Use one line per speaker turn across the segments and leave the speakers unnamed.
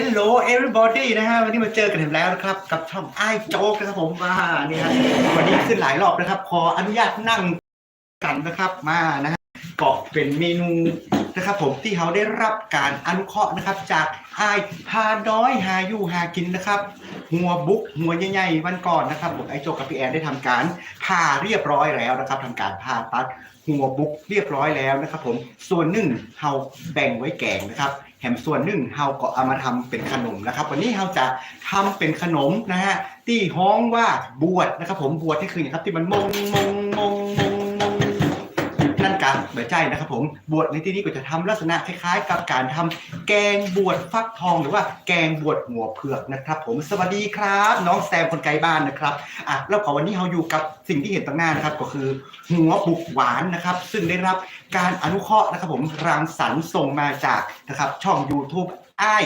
Hello everybody นะฮะวันนี้มาเจอกันอีกแล้วนะครับ กับช่องไอ้โจ๊กนะครับผมว่านี่ฮะวันนี้ขึ้นหลายรอบนะครับ ขออนุญาตนั่งกันนะครับมานะฮะก็เป็นเมนูนะครับผมที่เขาได้รับการอนุเคราะห์นะครับ จากไอ้พาน้อยหาอยู่หากินนะครับหัวบุกหัวใหญ่ๆวันก่อนนะครับผมไอ้โจกกับพี่แอนได้ทำการผ่าเรียบร้อยแล้วนะครับทำการผ่าตัดหัวบุกเรียบร้อยแล้วนะครับ ผมส่วนหนึ่งเฮาแบ่งไว้แกงนะครับ แถมส่วนหนึ่งเฮาก็เอามาทำเป็นขนมนะครับ วันนี้เฮาจะทำเป็นขนมนะฮะที่ฮ้องว่าบวชนะครับ ผมบวชที่คืออย่างครับที่มันมงมงมงมงมง นั่นกันเบอใจนะครับผมบวชในที่นี้ก็จะทำลักษณะคล้ายๆ กับการทำแกงบวชฟักทองหรือว่าแกงบวชหัวเผือกนะครับผมสวัสดีครับ น้องแซมคนไกลบ้านนะครับอะแล้วก็วันนี้เราอยู่กับสิ่งที่เห็นตรงหน้านะครับก็คือหัวบุกหวานนะครับ ซึ่งได้รับการอนุเคราะห์นะครับผมรังสรรค์ส่งมาจากนะครับช่อง YouTube ไอ้าย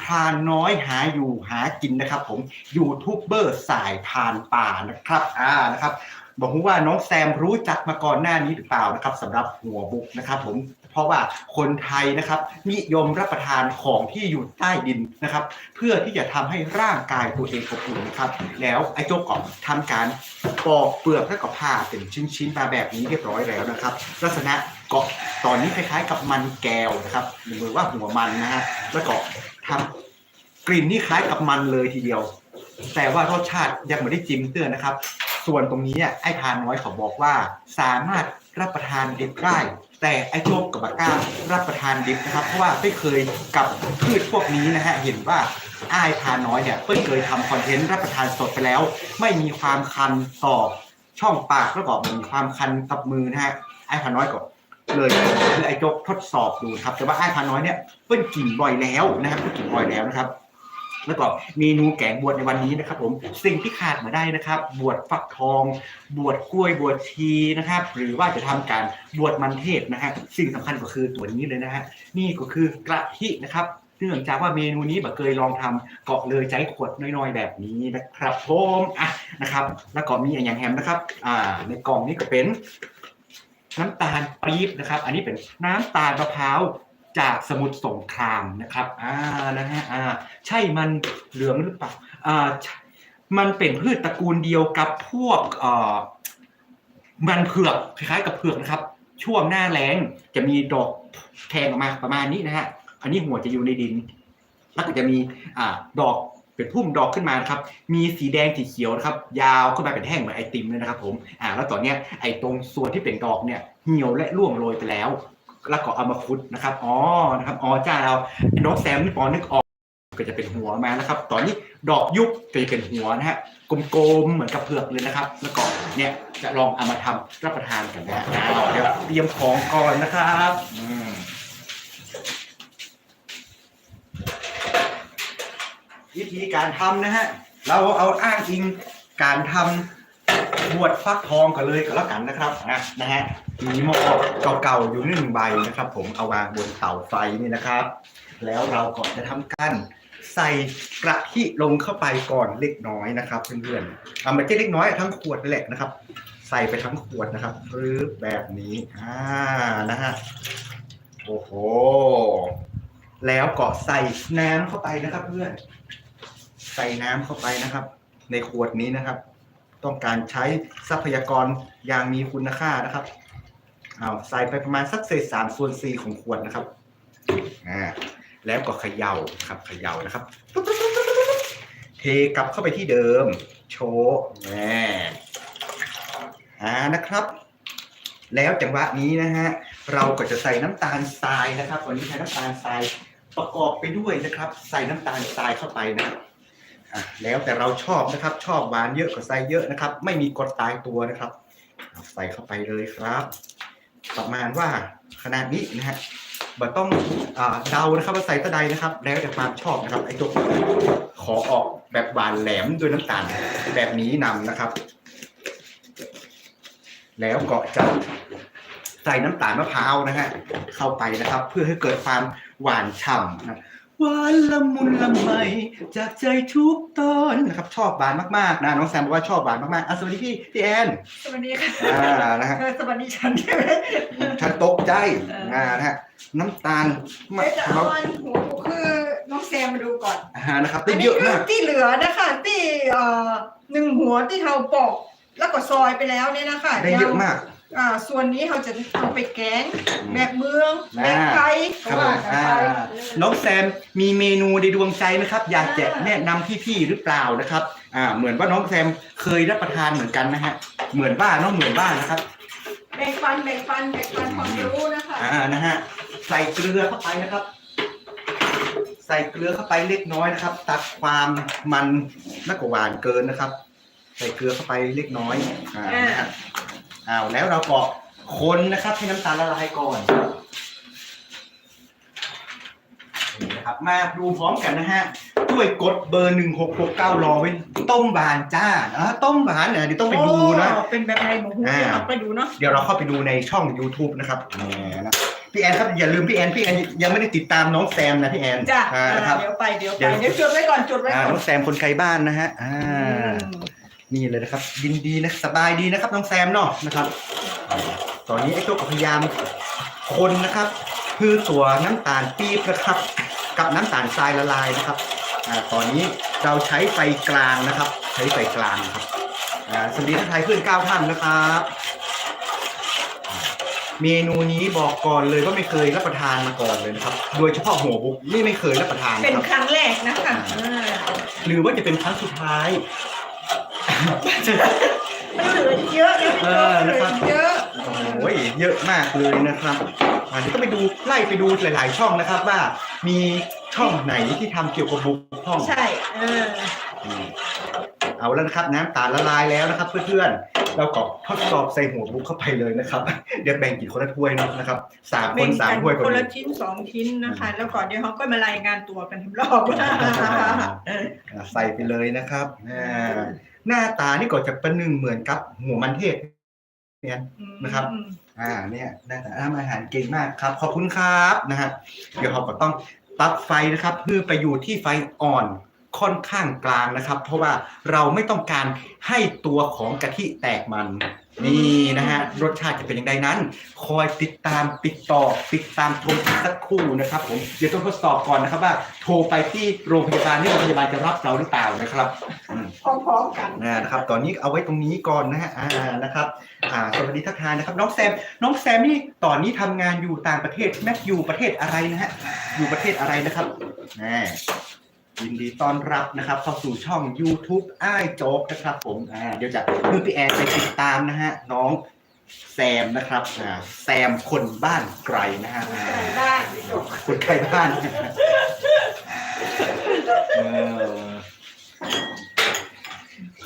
พรานน้อยหาอยู่หากินนะครับ ผมยูทูบเบอร์สายพานป่านะครับอ่านะครับ บอกว่าน้องแซมรู้จักมาก่อนหน้านี้หรือเปล่านะครับสำหรับหัวบุกนะครับ ผมเพราะว่าคนไทยนะครับ นิยมรับประทานของที่อยู่ใต้ดินนะครับ เพื่อที่จะทำให้ร่างกายตัวเองอบอุ่นนะครับ แล้วไอ้โจ๊กก็ทำการปอกเปลือกแล้วก็ผ่าเป็นชิ้นๆมาแบบนี้เรียบร้อยแล้วนะครับ ลักษณะก็ตอนนี้คล้ายๆ กับมันแก้วนะครับหรือว่าหัวมันนะฮะแล้วก็ทำกลิ่นนี่คล้ายกับมันเลยทีเดียว แต่ว่ารสชาติยังไม่ได้จิ้มเตือนนะครับ ส่วนตรงนี้เนี่ยไอ้พานน้อยเขาบอกว่า สามารถรับประทานดิบได้แต่ไอ้โจ๊กกับบาก้ารับประทานดิบนะครับ เพราะว่าไม่เคยกับพืชพวกนี้นะฮะเห็นว่าไอ้พานน้อยเนี่ยเพิ่งเคยทำคอนเทนต์รับประทานสดไปแล้ว ไม่มีความคันต่อช่องปากแล้วก็ไม่มีความคันกับมือนะฮะไอ้พานน้อยก็เลยคือไอ้โจ๊กทดสอบดูครับ แต่ว่าไอ้พานน้อยเนี่ยเพิ่งกินบ่อยแล้วนะครับเพิ่งกินบ่อยแล้วนะครับ แล้วก็เมนูแกงบวชในวันนี้นะครับ ผมสิ่งที่ขาดมาได้นะครับ บวชฟักทอง บวชกล้วยบวชชีนะครับ หรือว่าจะทำการบวชมันเทศนะฮะสิ่งสำคัญก็คือตัวนี้เลยนะฮะนี่ก็คือกระทินะครับเนื่องจากว่าเมนูนี้แบบเคยลองทำเกาะเลยใจขวดน้อยๆ แบบนี้นะครับผมอะนะครับ แล้วก็มีอย่างแฮมนะครับ อ่า ในกล่องนี้ก็เป็นน้ำตาลปี๊บนะครับ อันนี้เป็นน้ำตาลมะพร้าว จากสมุทรสงครามนะครับอ่านะฮะอ่าใช่มันเหลืองหรือเปล่าอ่ามันเป็นพืชตระกูลเดียวกับพวกเอ่อมันเผือกคล้ายๆกับเผือกนะครับ ช่วงหน้าแล้งจะมีดอกแทงออกมาประมาณนี้นะฮะอันนี้หัวจะอยู่ในดิน แล้วก็จะมีอ่าดอกเป็นพุ่มดอกขึ้นมาครับ มีสีแดงสีเขียวนะครับ ยาวขึ้นมาเป็นแท่งเหมือนไอติมเลยนะครับผม อ่า แล้วตอนเนี้ยไอตรงส่วนที่เป็นดอกเนี่ยเหี่ยวและร่วงโรยไปแล้ว แล้วก็เอามาคุดนะครับอ๋อนะครับอ๋อจ้าเราน้องแซมนี่ปอนึกออกก็จะเป็นหัวมานะครับ ตอนนี้ดอกยุบก็จะเป็นหัวนะฮะกลมๆเหมือนกับเผือกเลยนะครับ แล้วก็เนี่ยจะลองเอามาทำรับประทานกันนะเดี๋ยวเตรียมของก่อนนะครับอืมวิธีการทำนะฮะ เราเอาอ้างอิงการทำ บวชฟักทองกันเลยก็แล้วกันนะครับนะนะฮะมีหม้อเก่าๆอยู่หนึ่งใบนะครับ ผมเอาวางบนเตาไฟนี่นะครับ แล้วเราก็จะทำการใส่กระทิลงเข้าไปก่อนเล็กน้อยนะครับเพื่อนๆเอาไม่ใช่เล็กน้อยทั้งขวดแหละนะครับ ใส่ไปทั้งขวดนะครับรืบแบบนี้อ่านะฮะโอ้โหแล้วก็ใส่น้ำเข้าไปนะครับ เพื่อน ใส่น้ำเข้าไปนะครับ ในขวดนี้นะครับ ต้องการใช้ทรัพยากรอย่างมีคุณค่านะครับเอาใส่ไปประมาณสักเศษสามส่วนสี่ของขวดนะครับอ่าแล้วก็เขย่าครับเขย่านะครับเทกลับเข้าไปที่เดิม โชว์แหมอ่านะครับ แล้วจังหวะนี้นะฮะเราก็จะใส่น้ำตาลทรายนะครับ วันนี้ใช้น้ำตาลทรายประกอบไปด้วยนะครับ ใส่น้ำตาลทรายเข้าไปนะครับอะ แล้วแต่เราชอบนะครับ ชอบหวานเยอะก็ใส่เยอะนะครับ ไม่มีกฎตายตัวนะครับใส่เข้าไปเลยครับ ประมาณว่าขนาดนี้นะฮะบ่ต้องเดานะครับว่าใส่ตะใดนะครับ แล้วแต่ความชอบนะครับไอ้ตัวขอออกแบบหวานแหลมด้วยน้ำตาลแบบนี้นำนะครับ แล้วก็จะใส่น้ำตาลมะพร้าวนะฮะเข้าไปนะครับ เพื่อให้เกิดความหวานฉ่ำนะ หวานละมุนละไมจากใจทุกตอนนะครับชอบหวานมากๆนะน้องแซมบอกว่าชอบหวานมากๆอะสวัสดีพี่พี่แอน
สวัสดีค่ะ
อ่านะฮะ
เธอสวัสดีฉันใช่ไหม
ฉันตกใจ
เอออ่
อ่านะฮะน้ำตาลมะ
เอ๊ะแต่
พร้าว
ออนหัวกูคือน้องแซแซมมาดูก่อน
อ่านะครับ
อั
ได้
น
เย
นี้
อะ
คือ
มาก
ที่เหลือนะคะที่เอ่อหนึ่งหัวที่เราปอกแล้วก็ซอยไปแล้วเนี่ยนะคะ
ได้เยอะมาก
อ่าส่วนนี้เราจะเอาไปแกง
อืม
แบบเมืองแบ
อ่า
บไทย
ครับ
ก็
ผ
ว่ามกัน
อ่า
ไป
น้องแซมมีเมนูในดวงใจไหมครับ อยากจะแนะนำพี่ๆหรือเปล่านะครับอ่าเหมือนว่าน้องแซมเคยรับประทานเหมือนกันนะฮะเหมือนว่าน้องเหมือนว่านะครับ
แบ่งปันแบ่งปันแบ่งปันความรู้นะคะ
อ่านะฮะใส่เกลือเข้าไปนะครับ ใส่เกลือเข้าไปเล็กน้อยนะครับ ตัดความมันและก็หวานเกินนะครับ ใส่เกลือเข้าไปเล็กน้อยอ่านะฮะ อ้าวแล้วเราก็คนนะครับให้น้ำตาลละลายก่อนนี่นะครับ มาดูพร้อมกันนะฮะด้วยกดเบอร์หนึ่งหกหกเก้ารอไว้ต้มบานจ้าอ่าต้มบานเนี่ยเดี๋ยวต้องไปดูนะ
โอ้เป็นแบบไหนหมูหู
อ่า
เดี๋ยวเราไปดูเนาะ
เดี๋ยวเราเข้าไปดูในช่อง YouTube นะครับแหมนะพี่แอนครับอย่าลืมพี่แอนพี่แอนยังไม่ได้ติดตามน้องแซมนะพี่แอน
จ้ะ
อ่านะครับ
เดี๋ยวไปเดี๋ยวไป
เดี๋ยว
เดี๋ยวจดไว้ก่อนจดไว้
อ่า
ก่อน
น้องแซมคนไกลบ้านนะฮะอ่า
อืม
นี่เลยนะครับยินดีนะสบายดีนะครับน้องแซมเนาะนะครับ ตอนนี้ไอ้ตัวก็พยายามคนนะครับ คือตัวน้ำตาลปี๊บนะครับ กับน้ำตาลทรายละลายนะครับอ่าตอนนี้เราใช้ไฟกลางนะครับ ใช้ไฟกลางนะครับอ่าสวัสดีทักทายเพื่อนเก้าท่านนะครับ เมนูนี้บอกก่อนเลยว่าไม่เคยรับประทานมาก่อนเลยนะครับ โดยเฉพาะหัวบุกนี่ไม่เคยรับประทาน
เป็น
นะครับ
ครั้งแรกนะคะ
อ่า
อ่า
หรือว่าจะเป็นครั้งสุดท้าย
มันเหลือเยอะนะพี่
เอ
โจ๊
อก
เห
นะ
ลื
ครับ
อเยอะ
โอ้ยเยอะมากเลยนะครับอันนี้ก็ไปดูไล่ไปดูหลาย ๆ ช่องนะครับ ว่ามีช่องไหนที่ทำเกี่ยวกับบุกช่อง
ใช่เออ
อืมเอาแล้วนะครับ น้ำตาลละลายแล้วนะครับ เพื่อนๆเราก็ทดสอบใส่หัวบุกเข้าไปเลยนะครับ เดี๋ยวแบ่งกินคนละถ้วยเนาะนะครับสามคนสามถ้วย
ค
พอนดี
ละชิ้นสองชิ้นนะคะ แล้วก่อนเดี๋ยวเขาก็มารายงานตัวกันทุกรอบ
อ่าใส่ไปเลยนะครับอ่า หน้าตานี่ก็จะประหนึ่งเหมือนกับหัวมันเทศเนี่ยนะครับ อ่า เนี่ยได้แต่ทำอาหารเก่งมากครับ ขอบคุณครับนะฮะเดี๋ยวเราก็ต้องปรับไฟนะครับเพื่อไปอยู่ที่ไฟอ่อนค่อนข้างกลางนะครับ เพราะว่าเราไม่ต้องการให้ตัวของกะทิแตกมัน นี่นะฮะรสชาติจะเป็นอย่างไรนั้น คอยติดตามติดต่อติดตามชมอีกสักครู่นะครับ ผมเดี๋ยวต้องทดสอบก่อนนะครับว่า โทรไปที่โรงพยาบาลที่โรงพยาบาลจะรับเราหรือเปล่านะครับอืม
พร้อมๆกัน
อ่านะครับ ตอนนี้เอาไว้ตรงนี้ก่อนนะฮะอ่านะครับอ่าสวัสดีทักทายนะครับ น้องแซมน้องแซมนี่ตอนนี้ทำงานอยู่ต่างประเทศแม็กอยู่ประเทศอะไรนะฮะอยู่ประเทศอะไรนะครับแหม ยินดีต้อนรับนะครับ เข้าสู่ช่อง YouTube อ้ายโจ๊กนะครับ ผมอ่าเดี๋ยวจะเพื่อพี่แอนไปติดตามนะฮะน้องแซมนะครับอ่าแซมคนบ้านไกลนะฮะอ่า
ได้พี่จ๊ก
คนไกลบ้านเออ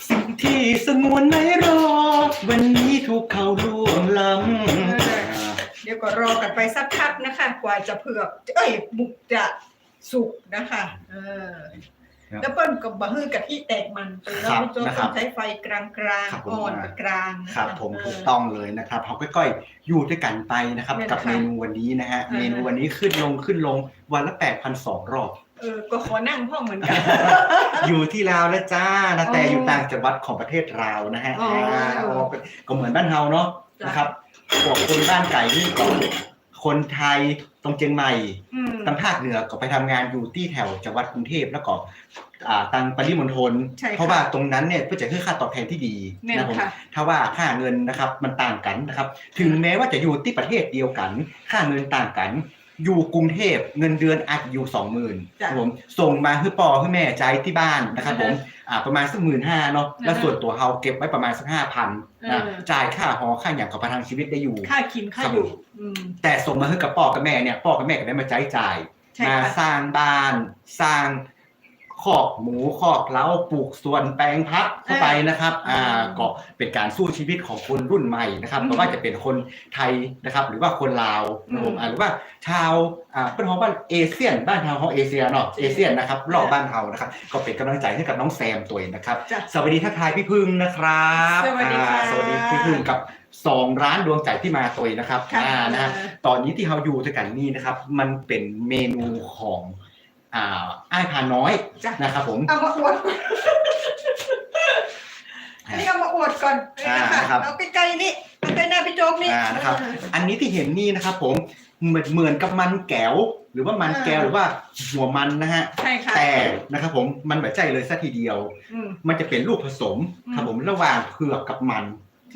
สิ่งที่สงวนไม่รอ วันนี้ถูกเขาล่วงล้ำ
เดี๋ยวก็รอกันไปสักพักนะคะ กว่าจะเผือก เอ้ย บุกจะ สุกนะคะเออ
ครับ
แล้วเปิ้ลกับบะฮือกะทิแตกมันไปแล้ว
ครับ
พี่โจ๊ก
นะครั
ต้อบงใช้ไฟกลางกลางๆ
ครับผม
อ่อนกับกลางนะะ
ครับผม
เถู
กต้องเลยนะครับเขาค่อยๆอยู่ด้วยกันไปนะครับ
เนี่ย
กับ
นะคะ
เมนูวันนี้นะฮะ
อ่า
เมนูวันนี้ขึ้นลงขึ้นลงวันละ 8,200 รอบ
เออ ก็ขอนั่งห้องเหมือนกัน
อยู่ที่ลาวแล้วจ้านะแต่
อ๋อ
อ
อยู่
ต่างจังหวัดของประเทศลาวนะฮะ
อ๋ออ่า
อ๋อก็เหมือนบ้านเฮาเนาะ
จ้ะ
นะครับพวกคนบ้านไก่นี่ก็คนไทย ตรงเชียงใหม่
อืม
ทางภาคเหนือก็ไปทำงานอยู่ที่แถวจังหวัดกรุงเทพแล้วก็อ่าตังปริมณฑล
ใช่ค่ะ
เพราะว่าตรงนั้นเนี่ยเพื่อจะให้ค่าตอบแทนที่ดี
แม่น
นะผม
ค่ะ
ถ้าว่าค่าเงินนะครับมันต่างกันนะครับ ถึงแม้ว่าจะอยู่ที่ประเทศเดียวกัน ค่าเงินต่างกัน อยู่กรุงเทพเงินเดือนอาจจะอยู่สองหมื่น
จ้ะ
ผมส่งมาให้ปอให้แม่ใจที่บ้านนะครับผมอ่าประมาณสักหมื่นห้าเนาะแล้ว
อ่าฮะ
ส่วนตัวเฮาเก็บไว้ประมาณสักห้าพันนะ
เออ
จ่ายค่าหอค่าอย่างกับประทังชีวิตได้อยู่
ค่ากินค่าอยู่อืม
แต่ส่งมาให้กับพ่อกับแม่เนี่ยพ่อกับแม่ก็ได้มาใช้จ่าย
ใช่
มา
ค่ะ
สร้างบ้านสร้าง คอกหมูคอกเล้าปลูกสวนแปลงพักเข้าไปนะครับอ่าก็เป็นการสู้ชีวิตของคนรุ่นใหม่นะครับไม่ว่าจะเป็นคนไทยนะครับ หรือว่าคนลาวนะครับผมอ่าหรือว่าชาวอ่าเป็นของบ้านเอเชียนบ้านเฮาของเอเชียเนาะเอเชียนนะครับรอบบ้านเฮานะครับ ก็เป็นกำลังใจให้กับน้องแซมตัวเองนะครับ
จ้ะ
สวัสดีทักทายพี่พึ่งนะครับ
สวัสดีค่ะ
อ่าสวัสดีพี่พึ่งกับสองร้านดวงใจที่มาตัวเองนะครับ
ค่ะ
อ่านะฮะตอนนี้ที่เราอยู่ด้วยกันนี่นะครับ มันเป็นเมนูของ อ่าอ้ายพาน้อย
จ้ะ
นะครับผม
เอามาอวดอันนี้เอามาอวดก่อน
อ่า
นะ
ครั
คะ
บ
เอาใกล้ๆนี่เอาใกล้หน้าพี่โจ๊กนี่
อ่านะครับ อันนี้ที่เห็นนี่นะครับผมเหมือนเหมือนกับมันแก้ว หรือว่ามันแก้ว
อ่า
หรือว่าหัวมันนะฮะ
ใช่ค่ะ
แต่นะครับผมมันแบบใจเลยสัทีเดียว
อืม
มันจะเป็นลูกผสม
อืม
ครับผมระหว่างเผือกกับมัน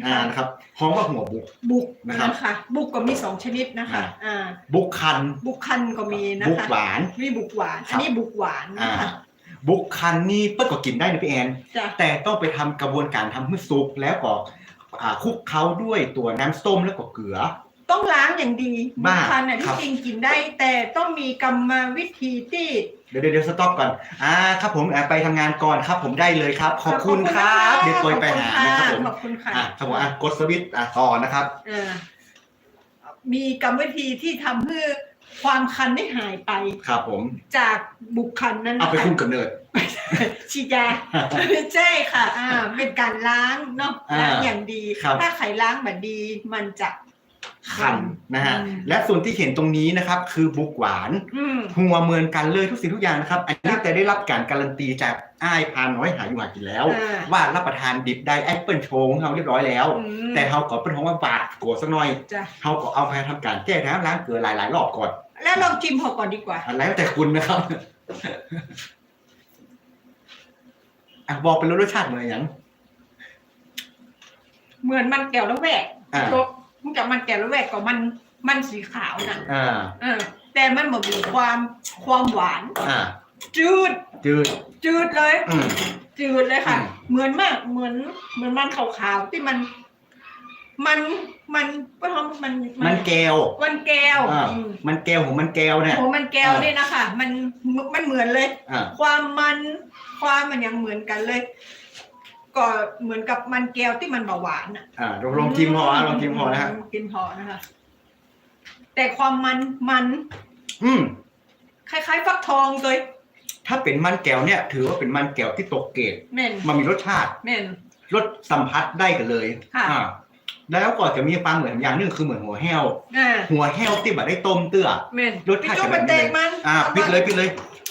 อ่านะครับพร้อมกับหัวบุก
บุก
นะครับ
นะคะบุกก็มีสองชนิดนะคะ
อ่า
อ่า
บุกคัน
บุกคันก็มีนะ
บุก
คะ
หวาน
มีบุกหวาน
ครับ
อันนี้บุกหวาน
อ่า
นะคะ
บุกคันนี่เปิ้ลก็กินได้นะพี่แอน
จ้ะ
แต่ต้องไปทำกระบวนการทำให้สุกแล้วก็อ่าคลุกเคล้าด้วยตัวน้ำส้มแล้วก็เกลือ
ต้องล้างอย่างดีบุ
บ้าก
คันอะ
ครั
ที่
บ
จริงกินได้แต่ต้องมีกรรมวิธีที่
เดี๋ยวเดี๋ยวเดี๋ยวสต็อปก่อนอ่าครับผมอ่าไปทำงานก่อนครับ ผมได้เลยครับ ขอบคุณครับ เดี๋ยวตัวไปหานะครับผม
ขอบคุณค่ะ
อ่าครับผมอะกดสวิตช์อะต่อนะครับ
อ่ามีกรรมวิธีที่ทำให้ความคันได้หายไป
ครับผม
จากบุกคันนั้น
เอา
นะ
ไป
คะ
คุมกำเนิด
ฉีดยา ใช่ค่ะ อ่า เป็นการล้างเนาะ
อ่า
ล้างอย่างดี
ครับ
ถ้าไขล้างแบบดี มันจะ
คันนะฮะ
อืม
และส่วนที่เห็นตรงนี้นะครับ คือบุกหวาน
อืม
หัวเหมือนกันเลยทุกสิ่งทุกอย่างนะครับ อันนี้แต่ได้รับการการันตีจากอ้ายพาน้อยหาอยู่หากินแล้ว
อ่า
ว่ารับประทานดิบได้แอปเปิลโชว์ของเราเรียบร้อยแล้ว
อืม
แต่เขาก็เป็นของว่าบาดโกรธสักหน่อย
จ้ะ
เขาก็เอาไปทำการแก้น้ำล้างเกลือหลายๆรอบก่อน
แล้วลองจิ้มพอก่อนดีกว่า
อะแล้วแต่คุณนะครับอะบอกเป็นรสชาติเหมือนอย่าง
เหมือนมันแก้วแล้วแหวก
อ่า
รส มันกับมันแก้วแล้วแหวกก็มันมันสีขาวนะ
อ่า
เออ แต่มันเหมือนมีความความหวาน
อ่า
จืด
จืด
จืดเลย
อืม
จืดเลยค่ะ
อืม
เหมือนมาก เหมือน เหมือนมันขาวๆที่มัน มันมันมันมัน
มันแก้ว
มันแก้ว
อ่า
อืม
มันแก้วของมันแก้วเนี่ย
โอ้มันแก้วนี่นะคะมันมันเหมือนเลย
อ่า
ความมันความมันยังเหมือนกันเลย ก็เหมือนกับมันแก้วที่มันเบาหวานอะ
อ่าลองลองชิมพออะลองชิมพอนะฮะ
กินพอนะคะ แต่ความมันมัน
อืม
คล้ายๆฟักทองเลย
ถ้าเป็นมันแก้วเนี่ย ถือว่าเป็นมันแก้วที่ตกเกรด
แม่น
มันมีรสชาติ
แม่น
รสสัมผัสได้กันเลย
ค่ะ
อ่าแล้วก็จะมีความเหมือนอย่างหนึงคือเหมือนหัวแห้ว
อ่า
หัวแห้วที่แบบได้ต้มเตื้อ
แม่น
รสชาติ
พี่จุ๊บมันแตกมัน
อ่าปิดเลยปิดเลย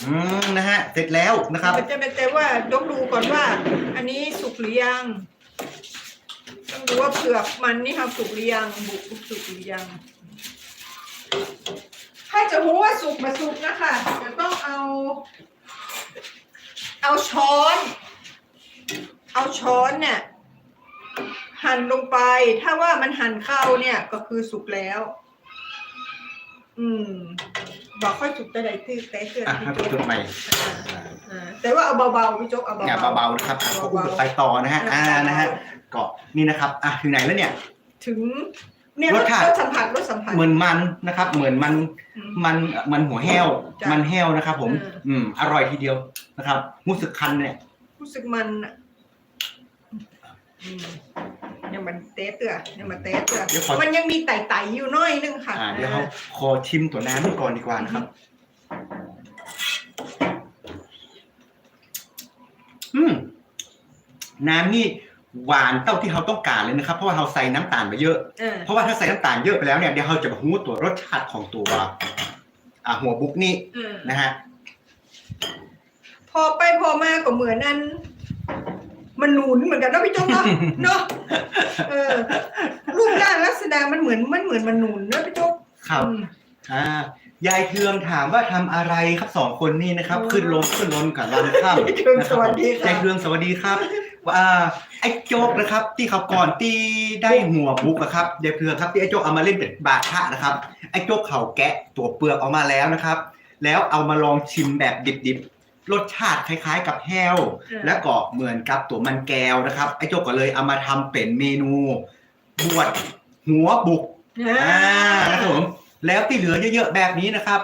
อืมนะฮะเสร็จแล้วนะครับ
จะเป็นแต่ว่าต้องดูก่อนว่า อันนี้สุกหรือยัง ต้องดูว่าเผือกมันนี่ค่ะสุกหรือยังบุกสุกหรือยัง ถ้าจะรู้ว่าสุกมาสุกนะคะจะต้องเอา เอาช้อน เอาช้อนเนี่ย หั่นลงไป ถ้าว่ามันหั่นเข้าเนี่ยก็คือสุกแล้ว อืม บอกค่อยสุกแต่ใดตื้อแต่เกิด
อะ
พี่
ให้
โจ๊
จุด
ก
ใหม่
อ่าแต่ว่าเอาเบาๆพี่โจ๊กเอาเบาๆ
อย่าเบาๆนะครับอะ
เบา
เขาอุ้ม
ๆ
ไปต่อนะฮะอ่า
เบาๆ
นะฮะก็นี่นะครับอะถึงไหนแล้วเนี่ย
ถึงเนี่ย
ร
ร
ส
ส
ชาติ
รสสัมผัสรสสัมผัส
เหมือนมันนะครับ เหมือนมัน
อืม
มันมันหัวแห้ว
จ้ะ
มันแห้วนะครับ ผม
เออ
อืมอร่อยทีเดียวนะครับรู้สึกคันเนี่ย
รู้สึกมันอะอืม ยังมันเตะเตือยังมันเตะเตือ
เดี๋ยวขอ
มันยังมีไต่ๆอยู่น้อยนึงค่ะ
อ่าเดี๋ยวเขาขอชิมตัวน้ำก่อนดีกว่านะครับ อืม น้ำนี่หวานเท่าที่เขาต้องการเลยนะครับ เพราะว่าเราใส่น้ำตาลไปเยอะ
เออ
เพราะว่าถ้าใส่น้ำตาลเยอะไปแล้วเนี่ยเดี๋ยวเราจะหูตัวรสชาติของตัวอ่าหัวบุกนี่
เออ
นะฮะ
พอไปพอมาก็เหมือนนั้น มันหนุนเหมือนกันเนาะพี่โจ๊กเนาะเนาะเออรูปร่างลักษณะมันเหมือนมันเหมือนมันหนุนเนาะพี่โจ๊ก
ครับ
อืม
อ่ายายเทืองถามว่าทำอะไรครับสองคนนี่นะครับ
อืม
ขึ้นลงขึ้นลงกับลำข้าม
ยายเทืองสวัสดีค่ะ
ยายเทืองสวัสดีครับว่าไอ้โจ๊กนะครับ ที่เขาก่อนที่ได้หัวบุกนะครับยายเทืองครับที่ไอ้โจ๊กเอามาเล่นเป็นบาทะนะครับไอ้โจ๊กเขาแกะตัวเปลือกออกมาแล้วนะครับ แล้วเอามาลองชิมแบบดิบๆ รสชาติคล้ายๆ กับแห้ว
เออ
และก็เหมือนกับตัวมันแก้วนะครับ ไอ้โจ๊กก็เลยเอามาทำเป็นเมนูบวชหัวบุกอ่านะครับผมแล้วที่เหลือเยอะๆแบบนี้นะครับ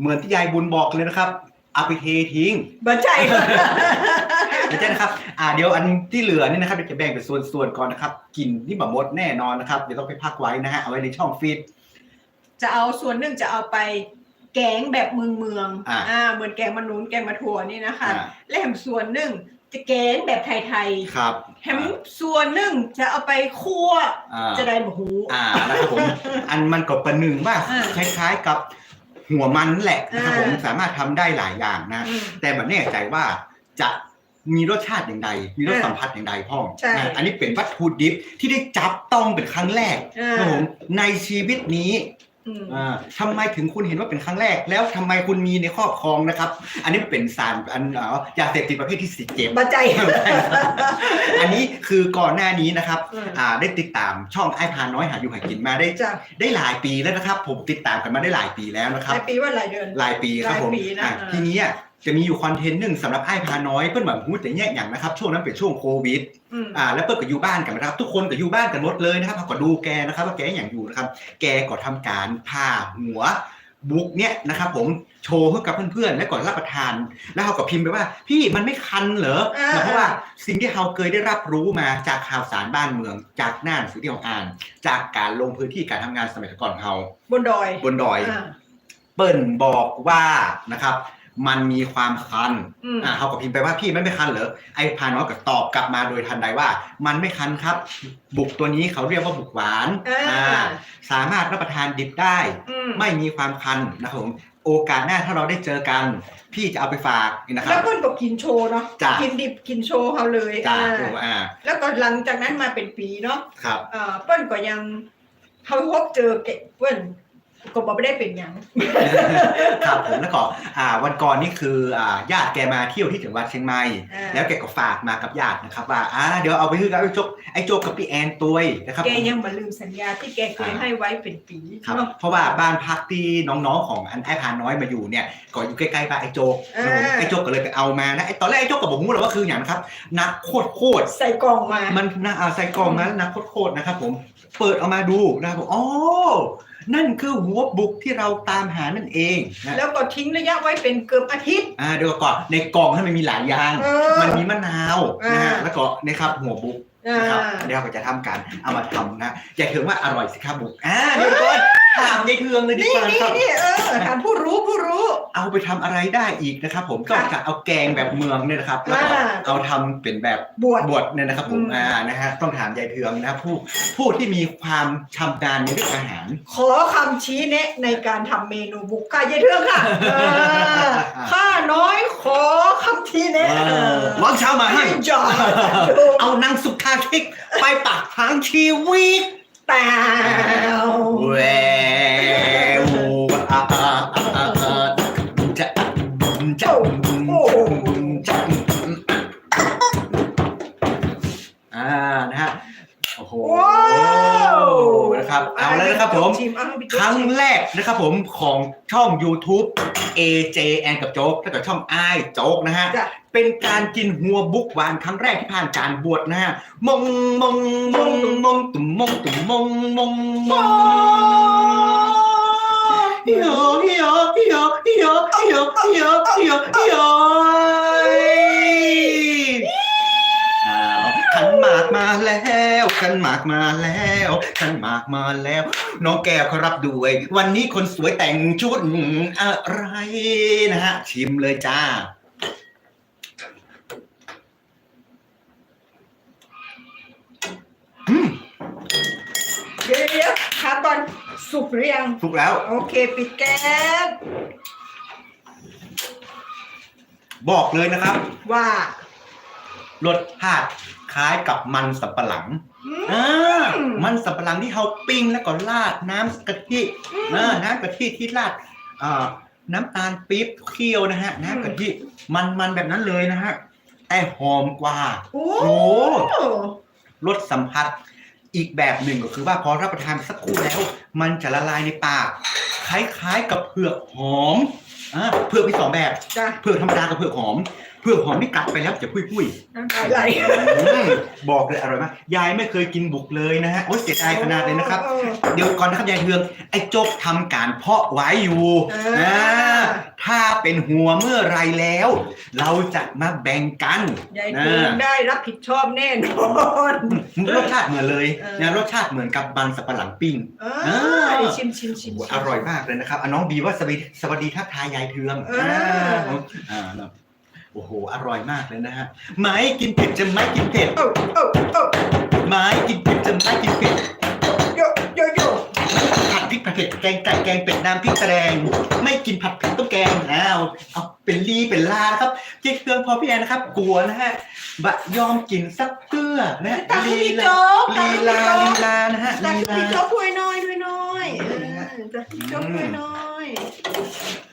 เหมือนที่ยายบุญบอกเลยนะครับเอาไปเททิ้ง
บัใจ
ไม่ใช่นะครับ อ่า เดี๋ยวอันที่เหลือนี่นะครับเดี๋ยวจะแบ่งเป็นส่วนๆก่อนนะครับ กินนี่แบบมดแน่นอนนะครับ เดี๋ยวต้องไปพักไว้นะฮะ เอาไว้ในช่องฟีด
จะเอาส่วนหนึ่งจะเอาไป แกงแบบเมืองเมืองๆ
อ่า
เหมือนแกงมะนุนแกงมะถั่วนี่นะคะ
อ่า
และแหมส่วนหนึ่งจะแกงแบบไทย
ครับ
ๆแฮมส่วนหนึ่งจะเอาไปคั่ว
อ่า
จะได้บะหู
อ่านะครับผมอันมันก็ประหนึ่งว่า
อ่า
คล้าย ๆกับหัวมันแหละนะครับผม
อ่า
สามารถทำได้หลายอย่างนะ
อืม
แต่แบบแน่ใจว่าจะมีรสชาติอย่างใด มีรส
อ่า
สัมผัสอย่างใดพ่อง
ใช่
นะอันนี้เป็นวัตถุดิบที่ได้จับต้องเป็นครั้งแรก
อ่า
ครับผมในชีวิตนี้
อืม
อ่าทำไมถึงคุณเห็นว่าเป็นครั้งแรก แล้วทำไมคุณมีในครอบครองนะครับ อันนี้เป็นสารอันเอ่อยาเสพติดประเภทที่สิเจ็บ
บาใจ
อันนี้คือก่อนหน้านี้นะครับ
อืม
อ่าได้ติดตามช่องไอพาน้อยหาอยู่หากินมาได้
จ้ะ
ได้หลายปีแล้วนะครับ ผมติดตามกันมาได้หลายปีแล้วนะค
ห
รับ
ลายปีว่าหลายเดือน
หลายปีครับผม
หลายปีนะ
อะ
อ่า
ทีนี้อะ จะมีอยู่คอนเทนต์หนึ่งสำหรับไอ้พาน้อยเพื่อนแบบหูแต่แยกอย่างนะครับ ช่วงนั้นเป็นช่วงโควิด
อืม
อ่าแล้วเปิดก็อยู่บ้านกันนะครับ ทุกคนก็อยู่บ้านกันหมดเลยนะครับเขาก็ดูแกนะครับ ว่าแกอย่างอยู่นะครับ แกก็ทำการผ่าหัวบุ๊กเนี่ยนะครับผมโชว์ให้กับเพื่อนๆและก่อนรับประทาน แล้วเขาก็พิมพ์ไปว่า พี่มันไม่คันเหรอ
อ่า
เพราะว่าสิ่งที่เราเคยได้รับรู้มาจากข่าวสารบ้านเมือง จากหน้าหนังสือที่เราอ่าน จากการลงพื้นที่การทำงานสมัยก่อนของเรา
บนดอย
บนดอย
อ่า
เปิ้ลบอกว่านะครับ มันมีความคัน
อืม
อ่าเขาก็พิมพ์ไปว่าพี่มันไม่คันเหรอไอ้พาน้อยก็ตอบกลับมาโดยทันใดว่า มันไม่คันครับ บุกตัวนี้เขาเรียกว่าบุกหวาน
อ่า
อ่าสามารถรับประทานดิบได้
อืม
ไม่มีความคันนะครับผมโอกาสหน้าถ้าเราได้เจอกัน พี่จะเอาไปฝากนะค
แล้
รั
ว
บ
เพื่อนก็กินโชว์เนาะ
จ้ะ
กินดิบกินโชว์เขาเลย
จ้า
อ่า
ผมอ่า
แล้วก็หลังจากนั้นมาเป็นปีเนาะ
ครับ
เอ่อเปิ้ลก็ยังเขาพบเจอเกะเปิ้ล ก็บอกไม่ได้เป็นอย่าง
ครับผมแล้วก็อ่าวันก่อนนี่คืออ่าญาติแกมาเที่ยวที่จังหวัดเชียงใหม่
อ่า
แล้วแกก็ฝากมากับญาตินะครับว่าอ่าเดี๋ยวเอาไปคือกับไอ้โจกไอ้โจกกับพี่แอนตัวยนะครับ
แก
ผม
ยังมาลืมสัญญาที่แกเคย
อ่า
ให้ไว้เป็นปี
ครับ
เนาะ
เพราะว่าบ้านพักที่น้องๆของอันไอ้พาน้อยมาอยู่เนี่ยก็อยู่ใกล้ๆบ้านไอ้โจก
อ่า
ไอ้โจกก็เลยไปเอามานะไอ้ตอนแรกไอ้โจกก็บอกมูเลยว่าคืออย่างนะครับนักโคตรโคตร
ใส่กล่องมา
มันน่าเอาใส่กล่องนั้นนักโคตรโคตรนะครับผมเปิดออกมาดูนะครับผมอ๋อ นั่นคือหัวบุกที่เราตามหานั่นเองนะ
แล้วก็ทิ้งระยะไว้เป็นเกือบอาทิตย์
อ่าเดี๋ยวก่อนในกล่องให้มันมีหลายอย่าง
เออ
มันมีมะนาวนะฮะ
อ่า
แล้วก็นะครับหัวบุก
อ่า
นะครับเดี๋ยวเราก็จะทำการเอามาทำนะอย่าเถืองว่าอร่อยสิครับบุกอ่าเดี๋ยวก่อน ถามยายเทืองเลยดี
นี่
กว่า
นี่
ครับ
นี่เออถามผู้รู้ผู้รู้
เอาไปทำอะไรได้อีกนะครับ ผมก็
ค่ะ
จะเอาแกงแบบเมืองเนี่ยนะครับแล้วก็
อ่า
เอาทำเป็นแบบ
บวช
บวชเนี่ยนะครับ ผม
อืม
อ่านะฮะต้องถามยายเทืองนะครับผู้ผู้ที่มีความชำนาญในเรื่องอาหาร
ขอคำชี้แนะในการทำเมนูบุกค่ะยายเทืองค่ะเออข้าน้อยขอคำชี้แนะ
เออร้อนเช้ามาให้
จ่า
เอานางสุขาคิกไปปักทางชีวิต
แต่
แววอ่าอ่าอ่าอ่าอ่าจะจะจะอ่านะฮะโอ้โห
ว้าว
นะครับเอาเลยนะครับผม
ชิมเอาพี่
ค
โจ๊ก
รั้ง
ชิม
แรกนะครับผมของช่อง YouTube AJ แอนกับโจ๊กแล้วก็ช่องไอายโจ๊กนะฮะ
จ้ะ
เป็นการกินหัวบุกหวานครั้งแรกที่ผ่านการบวชนะฮะ มงมงมงมงตุ่มมงตุ่มมงมงมงฮิโยฮิโยฮิโยฮิโยฮิโยฮิโยฮิโยฮิโยอ้าว ขันหมากมาแล้วขันหมากมาแล้วขันหมากมาแล้ว น้องแก้วเขารับด้วย วันนี้คนสวยแต่งชุดอะไรนะฮะชิมเลยจ้าอืม
เดี๋ยวเดี๋ยวถามก่อนสุกหรือยัง
ถูกแล้ว
โอเค ปิดแก๊ส
บอกเลยนะครับ
ว่า
รสชาติ คล้ายกับมันสับปะหลัง
อืม
อ่ามันสับปะหลังที่เขาปิ้งแล้วก็ราดน้ำกะทิอ่าน้ำกะทิที่ราดอ่าน้ำตาลปี๊บเคี่ยวนะฮะน้ำกะทิมันมันๆแบบนั้นเลยนะฮะแต่หอมกว่า
โอ้
โอ้รสสัมผัสอีกแบบหนึ่งก็คือว่าพอรับประทานไปสักครู่แล้ว มันจะละลายในปากคล้ายๆกับเผือกหอมอ่าเผือกมีสองแบบ
จ้ะ
เผือกธรรมดากับเผือกหอม เผือกหอมนี่กัดไปแล้วจะพุยๆ
น้ำตาไหล
อืมบอกเลยอร่อยมากยายไม่เคยกินบุกเลยนะฮะโอ๊ยเสียดายขนาดเลยนะครับ
เออ
เดี๋ยวก่อนนะครับยายเทือง ไอ้โจกทำการเพาะไว้อยู่
อ่า
อ่าถ้าเป็นหัวเมื่อไรแล้ว เราจะมาแบ่งกัน
ยายถึงได้รับผิดชอบแน่นอน
รสชาติเหมือนเลย
เออ
นะรสชาติเหมือนกับมันสับปะหลังปิ้ง
เอ
อ่า
อเดี๋ยวชิมชิมชิม
โอ้โห
ชิม
อร่อยมากเลยนะครับอะน้องบีว่าสวัสดีสวัสดีทักทายยายเทือง
เอออ่า
อ่าเนอะ โอ้โห อร่อยมากเลยนะฮะไม้กินเผ็ดจะไม่กินเผ็ด
โอ้โอ้โอ้
ไม้กินเผ็ดจะไม่กินเผ็ด
โยโยโย
ผัดพริกผัดเผ็ดแกงไก่แกงเป็ดน้ำพริกแสดงไม่กินผัดเผ็ดต้มแกงอ้าวเอาเป็นลีเป็นลานะครับเจ๊เครื่องพอพี่แอนนะครับ กลัวนะฮะบะยอมกินสักเกลือนะฮะ
ตักให้
ลี
พี่
ลา
โจ๊ก
ลีลาลีลานะฮะ
ตัก
ลี
ให้พี่
ลา
โจ๊กด้วยน้อยด้วยน้อยเออจะยกน้อย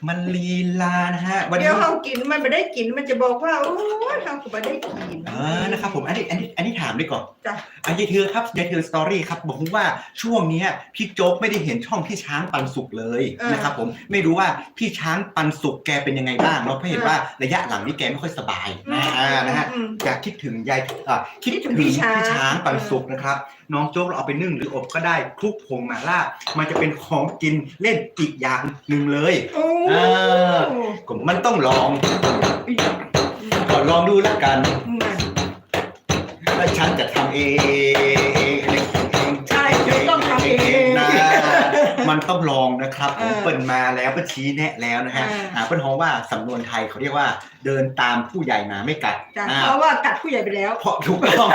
มันลีลานะฮะ
ๆ
วัน
เดี๋
นี้
ยวเขากินมันไม่ได้กินมันจะบอกว่าโอ้ยเขาก็ไม่ได้กิน
เออนะครับผมอันนี้อันนี้อันนี้ถามด้วยก่อน
จ้ะ
อันยายเธอครับยายเธอสตอรี่ครับบอกว่าช่วงเนี้ยพี่โจ๊กไม่ได้เห็นช่องพี่ช้างปันสุกเลยนะครับผมไม่รู้ว่าพี่ช้างปันสุกแกเป็นยังไงบ้างเนาะเพราะเห็นว่าระยะหลังนี้แกไม่ค่อยสบายนะอ่านะฮะ
อืม
อยากคิดถึงยายอ่าคิด
คิดถึ
ถึง
ง
พี่
พี่ช้าง
ช้างปันสุกนะครับ น้องโจ๊กเราเอาไปนึ่งหรืออบก็ได้คลุกผงหม่าล่า มันจะเป็นของกินเล่นอีกอย่างหนึ่งเลย
โอ้
อ่าก็มันต้องลองก็ลองดูแล้วกัน
มัน
แล้วฉันจะทำเองเองเอง มันต้องลองนะครับผม
เออ
เปิ้นมาแล้วเปิ้นชี้แนะแล้วนะฮะ
เอออ่
อ่าเปิ้นฮ้องว่าสำนวนไทยเขาเรียกว่าเดินตามผู้ใหญ่มาไม่กัด
จ้ะ
อ่า
เพราะว่ากัดผู้ใหญ่ไปแล้ว
เพราะถูกต้อง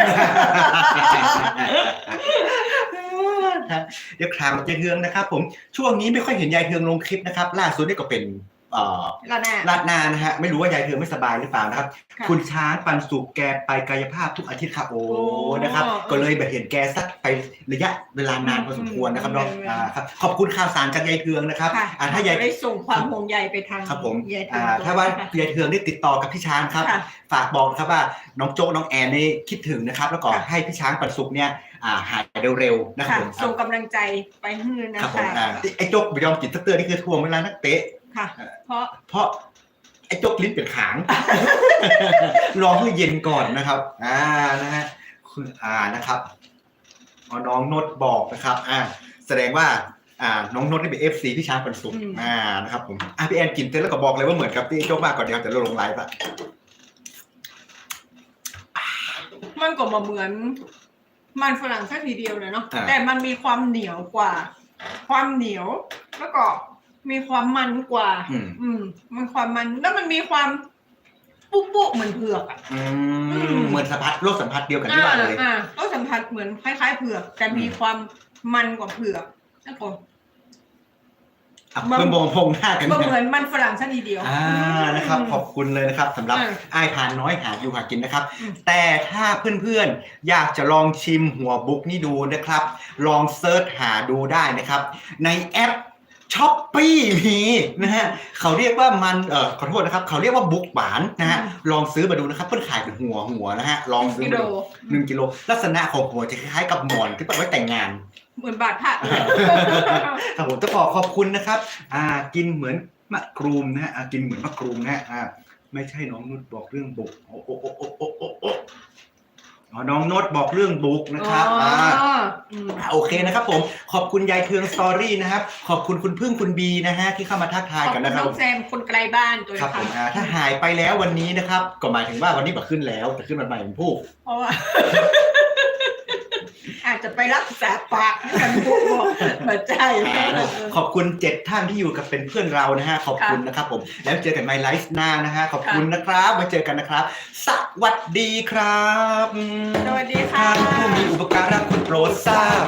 เดี๋ยวครามยายเทืองนะครับผมช่วงนี้ไม่ค่อยเห็นยายเทืองลงคลิปนะครับ ล่าสุดนี่ก็เป็น เอ่อ
ละแน่
ลาดหนานะฮะไม่รู้ว่ายายเทืองไม่สบายหรือเปล่านะครับ
ค่ะ
คุณช้างปันสุกแกไปกายภาพทุกอาทิตย์ครับโอ้
โอ้
นะครับ
เออ
ก็เลยแบบเห็นแกสักไประยะเวลานานพอสมควรนะครับ
อืม
เนาะ
อืม
อ่าครับขอบคุณข่าวสารจากยายเทืองนะครับ
ค่ะ
อ่าถ้ายาย
ได้ส่งความห่วงใยไปทาง
ครับผม
ยาย
อ่า
เทือง
ถ้าว่า
ค่ะ
ยายเทืองได้ติดต่อกับพี่ช้างครับ
ค่ะ
ฝากบอกนะครับว่าน้องโจ๊กน้องแอนนี่คิดถึงนะครับ แล้วก็
ค่ะ
ให้พี่ช้างปันสุกเนี่ยอ่าหายเร็วๆนะครับ
ค่ะ
ผม
ส่งกำลังใจไปให้นะครับ
ผม
คะ
อ่าไอ้โจ๊กไม่ยอมกินสักเตือนนี่คือทวงเวลานักเตะ
ค่ะ เพราะ
เพราะไอ้โจ๊กลิ้นเป็นขาง รอให้เย็นก่อนนะครับ อ่านะฮะคุณอ่านะครับอ๋อน้องนดบอกนะครับ อ่า แสดงว่า อ่า น้องนดนี่เป็นเอฟซีพี่ช้างปันสุก
อืม
อ่านะครับผมอะพี่แอนกินเสร็จแล้วก็บอกเลยว่าเหมือนกับที่ไอ้โจ๊กมากก่อนเดียวแต่เราลงไลฟ์อะ
มันก็มาเหมือน มันฝรั่งแค่ทีเดียวเลยเนาะแต่มันมีความเหนียวกว่า ความเหนียวแล้วก็ มีความมันกว่า
อืม
อืม มันความมันแล้วมันมีความปุ๊ปุ๊เหมือนเผือกอะ
อื
อื
ม
ม
เหมือนสัมผัสโลกสัมผัสเดียวกันที่ว่าเลย
อ่าก็สัมผัสเหมือนคล้ายๆเผือก แต่มี
อืม
ความมันกว่าเผือกแล้วก็
อะ
มัน
เพิ่มมองพงหน้ากัน
ก็
เนี่ย
เหมือนมันฝรั่งซะทีเดียว
อ่านะครับ ขอบคุณเลยนะครับสำหรับ
อ่า
ไอ้ายพานน้อยหาอยู่หากินนะครับ
อืม
แต่ถ้าเพื่อนๆ อยากจะลองชิมหัวบุกนี่ดูนะครับ ลองเซิร์ชหาดูได้นะครับ ในแอป ช้อปปี้มีนะฮะเขาเรียกว่ามันเออขอโทษนะครับ เขาเรียกว่าบุกหวานนะฮะลองซื้อมาดูนะครับ เพื่อนขายเป็นหัวหัวนะฮะลองซื้อ
กิ
มา
โล
ดูหนึ่งกิโลลักษณะของหัวจะคล้ายๆกับหมอนที่เอาไว้แต่งงาน
เหมือนบาดผ้า
ครับผมต้องขอขอบคุณนะครับ อ่ากินเหมือนมะกรูมนะฮะอ่ากินเหมือนมะกรูมนะฮะอ่าไม่ใช่น้องนุชบอกเรื่องบุกโอ้โอ้โอ้โอ้โอ้โอ้โอ้อ๋อน้องนุชบอกเรื่องบุกนะครับ
อ๋อ
อ่า
อืม
โอเคนะครับผม ขอบคุณยายเทืองสตอรี่นะครับ ขอบคุณคุณพึ่งคุณบีนะฮะที่เข้ามาทักทาย
ขอบ
กั
คุ
น
ณ
นะครับ
น้องแซมคนไกลบ้านตัว
ครับ
นะ
ผม
คะ
อ่าถ้าหายไปแล้ววันนี้นะครับ ก็หมายถึงว่าวันนี้มาขึ้นแล้วแต่ขึ้นวันใหม่เป็นผู้
เพราะว่า อาจจะไปรักษาปากกันพวกหัวใจ
ขอบคุณเจ็ดท่านที่อยู่กับเป็นเพื่อนเรานะฮะ ขอบคุณนะครับผม แล้วเจอกันในไลฟ์หน้านะฮะ ขอบคุณนะครับมาเจอกันนะครับ สวัสดีครับ
สวัสดีค่ะ
ท่านผู้มีอุปการะคุณโปรดทราบ